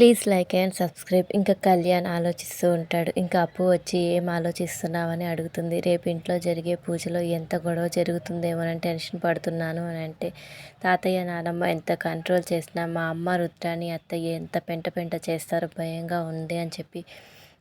Please like and subscribe. ఇంకా కళ్యాణ్ ఆలోచిస్తూ ఉంటాడు. ఇంకా అప్పు వచ్చి ఏం ఆలోచిస్తున్నావని అడుగుతుంది. రేపు ఇంట్లో జరిగే పూజలో ఎంత గొడవ జరుగుతుందేమోనని టెన్షన్ పడుతున్నాను అని అంటే తాతయ్య నానమ్మ ఎంత కంట్రోల్ చేసినా మా అమ్మ రుద్రాని అత్తయ్య ఎంత పెంట పెంట చేస్తారో భయంగా ఉంది అని చెప్పి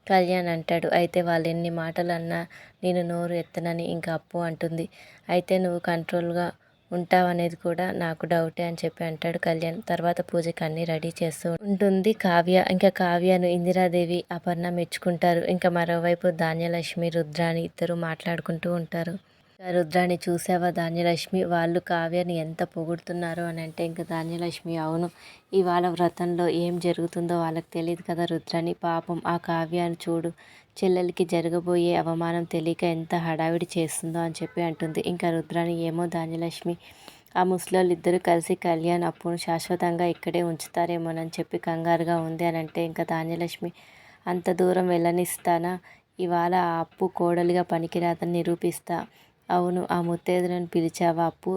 కళ్యాణ్ అంటాడు. అయితే వాళ్ళు ఎన్ని మాటలు అన్నా నేను నోరు ఎత్తనని ఇంకా అప్పు అంటుంది. అయితే నువ్వు కంట్రోల్గా ఉంటావనేది కూడా నాకు డౌటే అని చెప్పి అంటాడు కళ్యాణ్. తర్వాత పూజకి అన్నీ రెడీ చేస్తూ ఉంటుంది. కావ్య ఇంకా కావ్యను ఇందిరాదేవి అపర్ణ మెచ్చుకుంటారు. ఇంకా మరోవైపు ధాన్యలక్ష్మి రుద్రాని ఇద్దరు మాట్లాడుకుంటూ ఉంటారు. రుద్రాన్ని చూసావా? ధాన్యలక్ష్మి వాళ్ళు కావ్యని ఎంత పొగుడుతున్నారో అని అంటే ఇంకా ధాన్యలక్ష్మి అవును. ఇవాళ వ్రతంలో ఏం జరుగుతుందో వాళ్ళకి తెలియదు కదా రుద్రాని. పాపం ఆ కావ్యాన్ని చూడు. చెల్లెలకి జరగబోయే అవమానం తెలియక ఎంత హడావిడి చేస్తుందో అని చెప్పి అంటుంది. ఇంకా రుద్రాని ఏమో ధాన్యలక్ష్మి ఆ ముసలోళ్ళు ఇద్దరు కలిసి కళ్యాణ్ అప్పును శాశ్వతంగా ఇక్కడే ఉంచుతారేమోనని చెప్పి కంగారుగా ఉంది అని అంటే ఇంకా ధాన్యలక్ష్మి అంత దూరం వెళ్ళనిస్తానా? ఇవాళ ఆ అప్పు కోడలిగా పనికిరాదని నిరూపిస్తా. అవును ఆ ముత్తైదులను పిలిచావా అప్పు?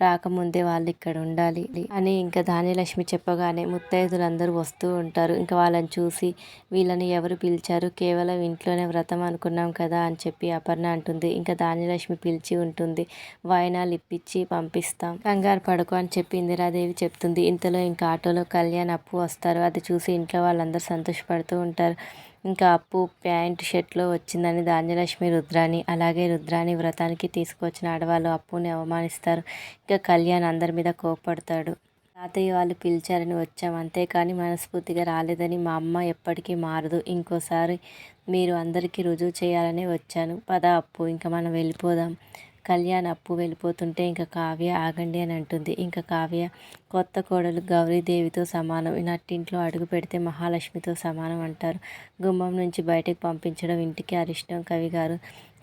రాకముందే వాళ్ళు ఇక్కడ ఉండాలి అని ఇంకా ధాన్యలక్ష్మి చెప్పగానే ముత్తైదులందరూ వస్తూ ఉంటారు. ఇంకా వాళ్ళని చూసి వీళ్ళని ఎవరు పిలిచారు? కేవలం ఇంట్లోనే వ్రతం అనుకున్నాం కదా అని చెప్పి అపర్ణ అంటుంది. ఇంకా ధాన్యలక్ష్మి పిలిచి ఉంటుంది. వాయినాలు ఇప్పించి పంపిస్తాం. కంగారు పడుకో అని చెప్పి ఇందిరాదేవి చెప్తుంది. ఇంతలో ఇంకా ఆటోలో కళ్యాణ్ అప్పు వస్తారు. అది చూసి ఇంట్లో వాళ్ళందరూ సంతోషపడుతూ ఉంటారు. ఇంకా అప్పు ప్యాంట్ షర్ట్లో వచ్చిందని ధాన్యలక్ష్మి రుద్రాని అలాగే రుద్రాని వ్రతానికి తీసుకొచ్చిన ఆడవాళ్ళు అప్పుని అవమానిస్తారు. ఇంకా కళ్యాణ్ అందరి మీద కోపడతాడు తాతయ్య వాళ్ళు పిలిచారని వచ్చాం అంతేకాని మనస్ఫూర్తిగా రాలేదని మా అమ్మ ఎప్పటికీ మారదు. ఇంకోసారి మీరు అందరికీ రుజువు చేయాలని వచ్చాను. పద అప్పు ఇంకా మనం వెళ్ళిపోదాం. కళ్యాణ్ అప్పు వెళ్ళిపోతుంటే ఇంకా కావ్య ఆగండి అని అంటుంది. ఇంకా కావ్య కొత్త కోడలు గౌరీదేవితో సమానం. నట్టింట్లో అడుగు పెడితే మహాలక్ష్మితో సమానం అంటారు. గుమ్మం నుంచి బయటకు పంపించడం ఇంటికి అరిష్టం. కవి గారు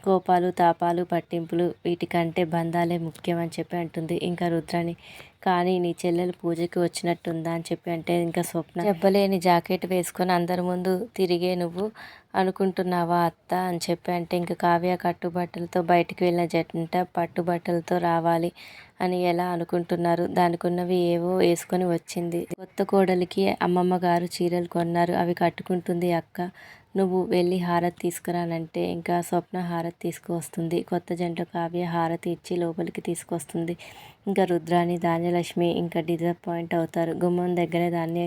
కోపాలు తాపాలు పట్టింపులు వీటికంటే బంధాలే ముఖ్యం అని చెప్పి అంటుంది. ఇంకా రుద్రాని కానీ నీ చెల్లెలు పూజకి వచ్చినట్టుందా? అని చెప్పి అంటే ఇంకా స్వప్న చెప్పలేని జాకెట్ వేసుకొని అందరి ముందు తిరిగే నువ్వు అనుకుంటున్నావా అత్త? అని చెప్పి అంటే ఇంకా కావ్య కట్టుబట్టలతో బయటికి వెళ్ళిన జంట పట్టుబట్టలతో రావాలి అని ఎలా అనుకుంటున్నారు? దానికున్నవి ఏవో వేసుకొని వచ్చింది. కొత్త కోడలికి అమ్మమ్మ గారు చీరలు కొన్నారు. అవి కట్టుకుంటుంది అక్క. నువ్వు వెళ్ళి హారతి తీసుకురానంటే ఇంకా స్వప్న హారతి తీసుకువస్తుంది. కొత్త జంట కావ్య హారతి ఇచ్చి లోపలికి తీసుకొస్తుంది. ఇంకా రుద్రాని ధాన్యలక్ష్మి ఇంకా డిసప్పాయింట్ అవుతారు. గుమ్మం దగ్గరే దాన్ని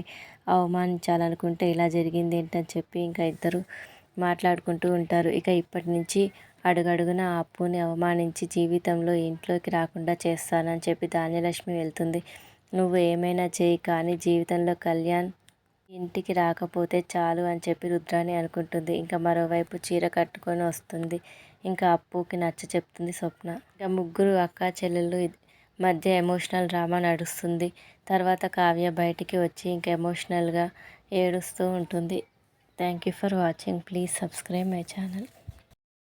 అవమానించాలనుకుంటే ఇలా జరిగింది ఏంటని చెప్పి ఇంకా ఇద్దరు మాట్లాడుకుంటూ ఉంటారు. ఇక ఇప్పటి నుంచి అడుగడుగున ఆ అప్పుని అవమానించి జీవితంలో ఇంట్లోకి రాకుండా చేస్తానని చెప్పి ధాన్యలక్ష్మి వెళ్తుంది. నువ్వు ఏమైనా చేయి కానీ జీవితంలో కళ్యాణ్ ఇంటికి రాకపోతే చాలు అని చెప్పి రుద్రాని అనుకుంటుంది. ఇంకా మరోవైపు చీర కట్టుకొని వస్తుంది. ఇంకా అప్పుకి నచ్చ చెప్తుంది స్వప్న. ఇంకా ముగ్గురు అక్క చెల్లెళ్ళు మధ్య ఎమోషనల్ డ్రామా నడుస్తుంది. తర్వాత కావ్య బయటికి వచ్చి ఇంకా ఎమోషనల్గా ఏడుస్తూ ఉంటుంది. Thank you for watching. Please subscribe my channel.